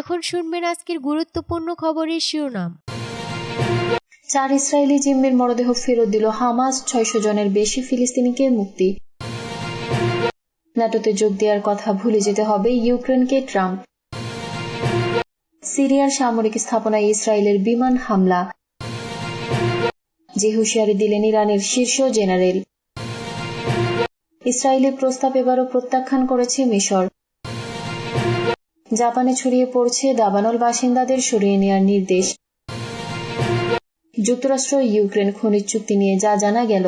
এখন শুনবেন আজকের গুরুত্বপূর্ণ খবরের শিরোনাম। চার ইসরায়েলি জিম্মির মরদেহ ফেরত দিল হামাস, ছয়শো জনের বেশি ফিলিস্তিনিকে মুক্তি। ন্যাটোতে যোগ দেওয়ার কথা ভুলে যেতে হবে ইউক্রেনকে ট্রাম্প। সিরিয়ার সামরিক স্থাপনায় ইসরায়েলের বিমান হামলা। যে হুঁশিয়ারি দিলেন ইরানের শীর্ষ জেনারেল। ইসরায়েলি প্রস্তাব এবারও প্রত্যাখ্যান করেছে মিশর। জাপানে ছড়িয়ে পড়ছে দাবানল বাসিন্দাদের সরিয়ে নেওয়ার নির্দেশ। যুক্তরাষ্ট্র ইউক্রেন খনিজ চুক্তি নিয়ে যা জানা গেল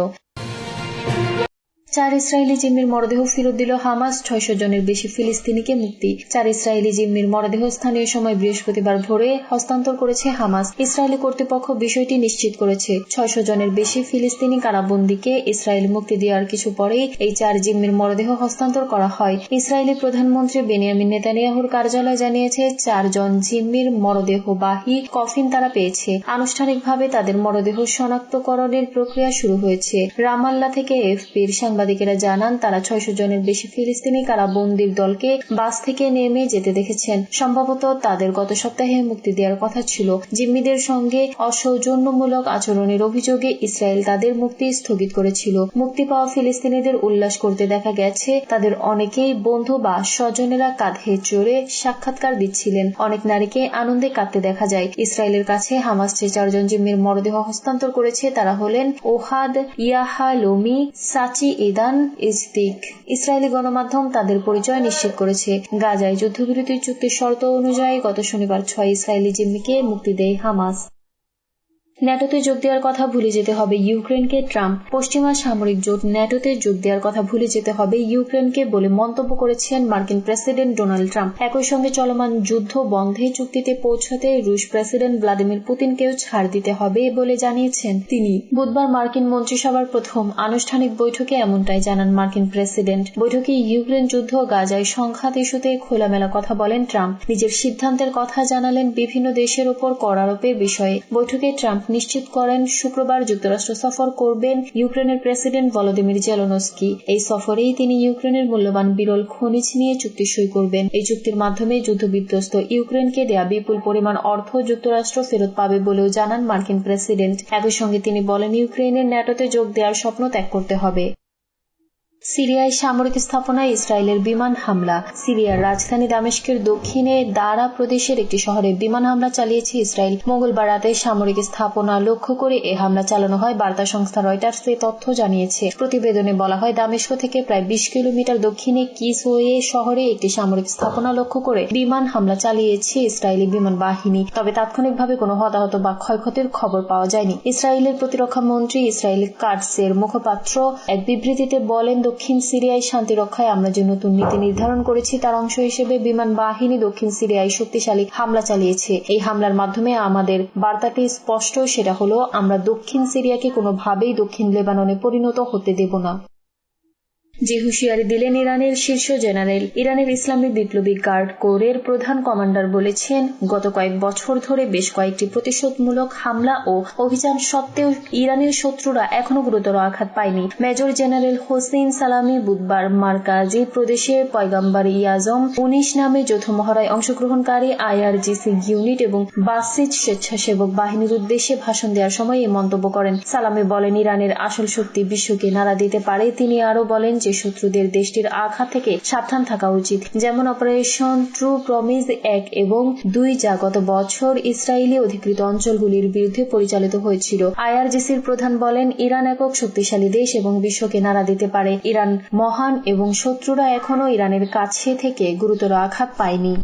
চার ইসরায়েলি জিম্মির মরদেহ ফেরত দিল হামাস। ছয়শো জনের বেশি ফিলিস্তিনিকে মুক্তি। চার ইসরায়েলি জিম্মির মরদেহ স্থানীয় সময় বৃহস্পতিবার ভোরে হস্তান্তর করেছে হামাস। ইসরায়েলি কর্তৃপক্ষ বিষয়টি নিশ্চিত করেছে। ছয়শো জনের বেশি ফিলিস্তিনি কারাবন্দীকে ইসরায়েল মুক্তি দেওয়ার কিছু পরেই এই চার জিম্মির মরদেহ হস্তান্তর করা হয়। ইসরায়েলি প্রধানমন্ত্রী বেনিয়ামিন নেতানিয়াহুর কার্যালয় জানিয়েছে চারজন জিম্মির মরদেহ মরদেহবাহী কফিন তারা পেয়েছে। আনুষ্ঠানিকভাবে তাদের মরদেহ শনাক্তকরণের প্রক্রিয়া শুরু হয়েছে। রামাল্লা থেকে এফপির সাংবাদিকেরা জানান, তারা ছয়শো জনের বেশি ফিলিস্তিনি কারাবন্দির দলকে বাস থেকে নেমে যেতে দেখেছেন। সম্ভবত তাদের গত সপ্তাহে মুক্তি দেওয়ার কথা ছিল। জিম্মিদের সঙ্গে অসৌজন্যমূলক আচরণের অভিযোগে ইসরায়েল তাদের মুক্তি স্থগিত করেছিল। মুক্তি পাওয়া ফিলিস্তিনিদের উল্লাস করতে দেখা গেছে, তাদের অনেকেই বন্ধু বা স্বজনেরা কাঁধে চড়ে সাক্ষাৎকার দিচ্ছিলেন। অনেক নারীকে আনন্দে কাঁদতে দেখা যায়। ইসরায়েলের কাছে হামাস যে চারজন জিম্মির মরদেহ হস্তান্তর করেছে, তারা হলেন ওহাদ, ইয়াহা, লোমি, সাচি ইদান ইস্তিক ইসরায়েলি গণমাধ্যম তাদের পরিচয় নিশ্চিত করেছে। গাজায় যুদ্ধবিরতি চুক্তির শর্ত অনুযায়ী গত শনিবার ছয় ইসরায়েলি জিম্মিকে মুক্তি দেয় হামাস। ন্যাটোতে যোগ দেওয়ার কথা ভুলে যেতে হবে ইউক্রেনকে, ট্রাম্প। পশ্চিমা সামরিক জোট ন্যাটোতে যোগ দেওয়ার কথা ভুলে যেতে হবে ইউক্রেনকে বলে মন্তব্য করেছেন মার্কিন প্রেসিডেন্ট ডোনাল্ড ট্রাম্প। একই সঙ্গে চলমান যুদ্ধ বন্ধে চুক্তিতে পৌঁছাতে রুশ প্রেসিডেন্ট ভ্লাদিমির পুতিনকেও ছাড় দিতে হবে বলে জানিয়েছেন তিনি। বুধবার মার্কিন মন্ত্রিসভার প্রথম আনুষ্ঠানিক বৈঠকে এমনটাই জানান মার্কিন প্রেসিডেন্ট। বৈঠকে ইউক্রেন যুদ্ধ গাজায় সংঘাত ইস্যুতে খোলামেলা কথা বলেন ট্রাম্প। নিজের সিদ্ধান্তের কথা জানালেন বিভিন্ন দেশের ওপর কর আরোপের বিষয়ে। বৈঠকে ট্রাম্প নিশ্চিত করেন, শুক্রবার যুক্তরাষ্ট্র সফর করবেন ইউক্রেনের প্রেসিডেন্ট ভলোদিমির জেলনস্কি। এই সফরেই তিনি ইউক্রেনের মূল্যবান বিরল খনিজ নিয়ে চুক্তি সই করবেন। এই চুক্তির মাধ্যমে যুদ্ধবিধ্বস্ত ইউক্রেনকে দেয়া বিপুল পরিমাণ অর্থ যুক্তরাষ্ট্র ফেরত পাবে বলেও জানান মার্কিন প্রেসিডেন্ট। একই সঙ্গে তিনি বলেন ইউক্রেনের ন্যাটোতে যোগ দেওয়ার স্বপ্ন ত্যাগ করতে হবে। সিরিয়ায় সামরিক স্থাপনায় ইসরায়েলের বিমান হামলা। সিরিয়ার রাজধানী দামেস্কের দক্ষিণে দারা প্রদেশের একটি শহরে বিমান হামলা চালিয়েছে ইসরায়েল। মঙ্গলবার রাতে সামরিক স্থাপনা লক্ষ্য করে এ হামলা চালানো হয়, বার্তা সংস্থা রয়টার্স এ তথ্য জানিয়েছে। প্রতিবেদনে বলা হয়, দামেস্ক থেকে প্রায় বিশ কিলোমিটার দক্ষিণে কিসওয়ে শহরে একটি সামরিক স্থাপনা লক্ষ্য করে বিমান হামলা চালিয়েছে ইসরায়েলি বিমান বাহিনী। তবে তাৎক্ষণিকভাবে কোনো হতাহত বা ক্ষয়ক্ষতির খবর পাওয়া যায়নি। ইসরায়েলের প্রতিরক্ষা মন্ত্রী ইসরায়েল কার্টসের মুখপাত্র এক বিবৃতিতে বলেন দক্ষিণ সিরিয়ায় শান্তি রক্ষায় আমরা যে নতুন নীতি নির্ধারণ করেছি, তার অংশ হিসেবে বিমান বাহিনী দক্ষিণ সিরিয়ায় শক্তিশালী হামলা চালিয়েছে। এই হামলার মাধ্যমে আমাদের বার্তাটি স্পষ্ট, সেটা হলো, আমরা দক্ষিণ সিরিয়াকে কোনোভাবেই দক্ষিণ লেবাননে পরিণত হতে দেব না। যে হুঁশিয়ারি দিলেন ইরানের শীর্ষ জেনারেল, ইরানের ইসলামী বিপ্লবী গার্ড কোরের প্রধান কমান্ডার বলেছেন, গত কয়েক বছর ধরে বেশ কয়েকটি প্রতিশোধমূলক হামলা ও অভিযান সত্ত্বেও ইরানের শত্রুরা এখনও গুরুতর আঘাত পায়নি। মেজর জেনারেল হোসেন সালামি বুধবার মার্কাজি প্রদেশে পয়গাম্বার ইয়াজম উনিশ নামে যৌথ মহড়ায় অংশগ্রহণকারী আইআরজিসি ইউনিট এবং বাসিজ স্বেচ্ছাসেবক বাহিনীর উদ্দেশ্যে ভাষণ দেওয়ার সময় এই মন্তব্য করেন। সালামি বলেন, ইরানের আসল শক্তি বিশ্বকে নাড়া দিতে পারে, তিনি আরও বলেন যে শত্রুদের দেশটির আঘাত থেকে সাবধান থাকা উচিত, যেমন অপারেশন ট্রু প্রমিস এক এবং দুই যা গত বছর ইসরায়েলি অধিকৃত অঞ্চলগুলির বিরুদ্ধে পরিচালিত হয়েছিল। আইআরজিসির প্রধান বলেন, ইরান একক শক্তিশালী দেশ এবং বিশ্বকে নাড়া দিতে পারে। ইরান মহান এবং শত্রুরা এখনও ইরানের কাছে থেকে গুরুতর আঘাত পায়নি।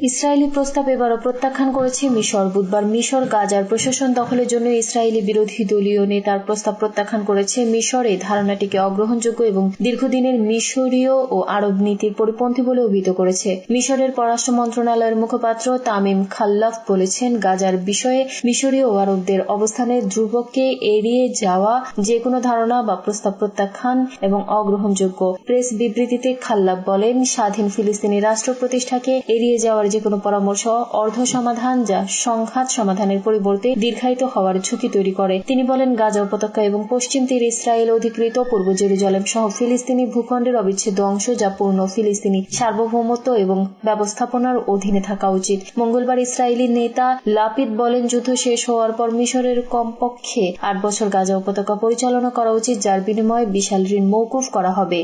ইসরায়েলি প্রস্তাব এবারও প্রত্যাখ্যান করেছে মিশর। বুধবার মিশর গাজার প্রশাসন দখলের জন্য ইসরায়েলি বিরোধী দলীয় নেতার প্রস্তাব প্রত্যাখ্যান করেছে মিশর। এই ধারণাটিকে অগ্রহণযোগ্য এবং দীর্ঘদিনের মিশরীয় ও আরব নীতির পরিপন্থী বলে অভিহিত করেছে। মিশরের পররাষ্ট্র মন্ত্রণালয়ের মুখপাত্র তামিম খাল্লাফ বলেছেন, গাজার বিষয়ে মিশরীয় ও আরবদের অবস্থানের ধ্রুবককে এড়িয়ে যাওয়া যে কোনো ধারণা বা প্রস্তাব প্রত্যাখ্যান এবং অগ্রহণযোগ্য। প্রেস বিবৃতিতে খাল্লাফ বলেন, স্বাধীন ফিলিস্তিনি রাষ্ট্র প্রতিষ্ঠাকে এড়িয়ে যাওয়ার যে কোনো পরামর্শ, অর্ধ সমাধান যা সংঘাত সমাধানের পরিবর্তে দীর্ঘায়িত হওয়ার ঝুঁকি তৈরি করে। তিনি বলেন, গাজা উপত্যকা এবং পশ্চিম তীর ইসরায়েল অধিকৃত পূর্ব জেরুজালেম সহ ফিলিস্তিনি ভূখণ্ডের অবিচ্ছেদ্য অংশ যা পূর্ণ ফিলিস্তিনি সার্বভৌমত্ব এবং ব্যবস্থাপনার অধীনে থাকা উচিত। মঙ্গলবার ইসরায়েলি নেতা লাপিদ বলেন, যুদ্ধ শেষ হওয়ার পর মিশরের কমপক্ষে আট বছর গাজা উপত্যকা পরিচালনা করা উচিত, যার বিনিময়ে বিশাল ঋণ মৌকুফ করা হবে।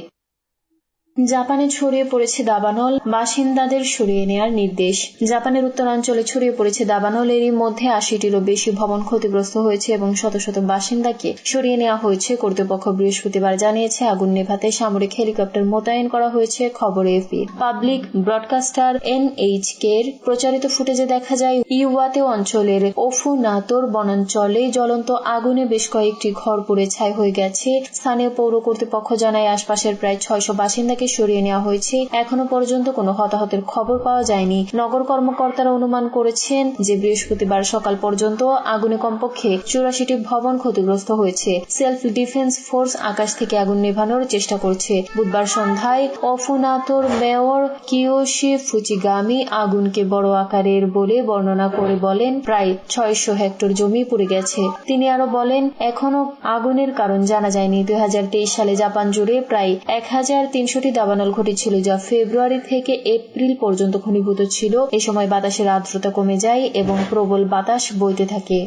জাপানে ছড়িয়ে পড়েছে দাবানল, বাসিন্দাদের সরিয়ে নেওয়ার নির্দেশ। জাপানের উত্তরাঞ্চলে ছড়িয়ে পড়েছে দাবানল, এরই মধ্যে আশিটিরও বেশি ভবন ক্ষতিগ্রস্ত হয়েছে এবং শত শত বাসিন্দাকে সরিয়ে নেওয়া হয়েছে। কর্তৃপক্ষ বৃহস্পতিবার জানিয়েছে, আগুন নেভাতে সামরিক হেলিকপ্টার মোতায়েন করা হয়েছে, খবর এফি পাবলিক ব্রডকাস্টার এনএইচ কের প্রচারিত ফুটেজে দেখা যায়, ইউয়াতে অঞ্চলের ওফু নাতোর বনাঞ্চলে জ্বলন্ত আগুনে বেশ কয়েকটি ঘর পুড়ে ছাই হয়ে গেছে। স্থানীয় পৌর কর্তৃপক্ষ জানায়, আশপাশের প্রায় ছয়শো বাসিন্দাকে সরিয়ে নেওয়া হয়েছে। এখনও পর্যন্ত কোনো হতাহতের খবর পাওয়া যায়নি। নগর কর্মকর্তারা অনুমান করেছেন যে বৃহস্পতিবার সকাল পর্যন্ত আগুনে কমপক্ষে চুরাশিটি ভবন ক্ষতিগ্রস্ত হয়েছে। সেলফ ডিফেন্স ফোর্স আকাশ থেকে আগুন নেভানোর চেষ্টা করছে। বুধবার সন্ধ্যায় অফুনাতোর মেয়র কিয়োশি ফুচিগামি আগুনকে বড় আকারের বলে বর্ণনা করে বলেন, প্রায় ছয়শো হেক্টর জমি পুড়ে গেছে। তিনি আরও বলেন, এখনও আগুনের কারণ জানা যায়নি। দুই হাজার তেইশ সালে জাপান জুড়ে প্রায় এক হাজার তিনশোটি দাবানল ঘটেছিল, যা ফেব্রুয়ারি থেকে এপ্রিল পর্যন্ত ঘনীভূত ছিল। এ সময় বাতাসের আর্দ্রতা কমে যায় এবং প্রবল বাতাস বইতে থাকে।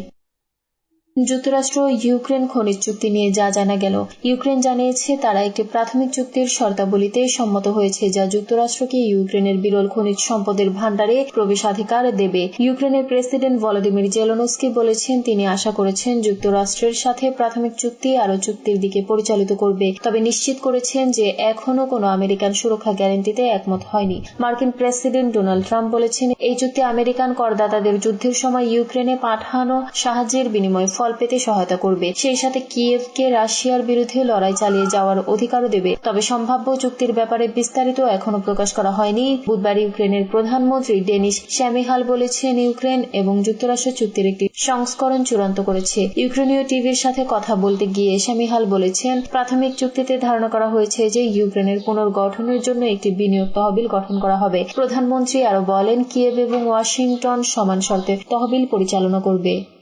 যুক্তরাষ্ট্র ইউক্রেন খনিজ চুক্তি নিয়ে যা জানা গেল। ইউক্রেন জানিয়েছে তারা একটি প্রাথমিক চুক্তির শর্তাবলীতে সম্মত হয়েছে, যা যুক্তরাষ্ট্রকে ইউক্রেনের বিরল খনিজ সম্পদের ভাণ্ডারে প্রবেশাধিকার দেবে। ইউক্রেনের প্রেসিডেন্ট ভলোদিমির জেলনস্কি বলেছেন, তিনি আশা করেছেন যুক্তরাষ্ট্রের সাথে প্রাথমিক চুক্তি আরও চুক্তির দিকে পরিচালিত করবে। তবে নিশ্চিত করেছেন যে এখনও কোনো আমেরিকান সুরক্ষা গ্যারান্টিতে একমত হয়নি। মার্কিন প্রেসিডেন্ট ডোনাল্ড ট্রাম্প বলেছেন, এই চুক্তি আমেরিকান করদাতাদের যুদ্ধের সময় ইউক্রেনে পাঠানো সাহায্যের বিনিময়ে ফল পেতে সহায়তা করবে। সেই সাথে কিয়েভকে রাশিয়ার বিরুদ্ধে লড়াই চালিয়ে যাওয়ার অধিকারও দেবে। তবে সম্ভাব্য চুক্তির ব্যাপারে বিস্তারিত এখনও প্রকাশ করা হয়নি। বুধবার ইউক্রেনের প্রধানমন্ত্রী ডেনিস শ্যামিহাল বলেছেন, ইউক্রেন এবং যুক্তরাষ্ট্র চুক্তির একটি সংস্করণ চূড়ান্ত করেছে। ইউক্রেনীয় টিভির সাথে কথা বলতে গিয়ে শ্যামিহাল বলেছেন, প্রাথমিক চুক্তিতে ধারণা করা হয়েছে যে ইউক্রেনের পুনর্গঠনের জন্য একটি বিনিয়োগ তহবিল গঠন করা হবে। প্রধানমন্ত্রী আরও বলেন, কিয়েভ এবং ওয়াশিংটন সমান শর্তে তহবিল পরিচালনা করবে।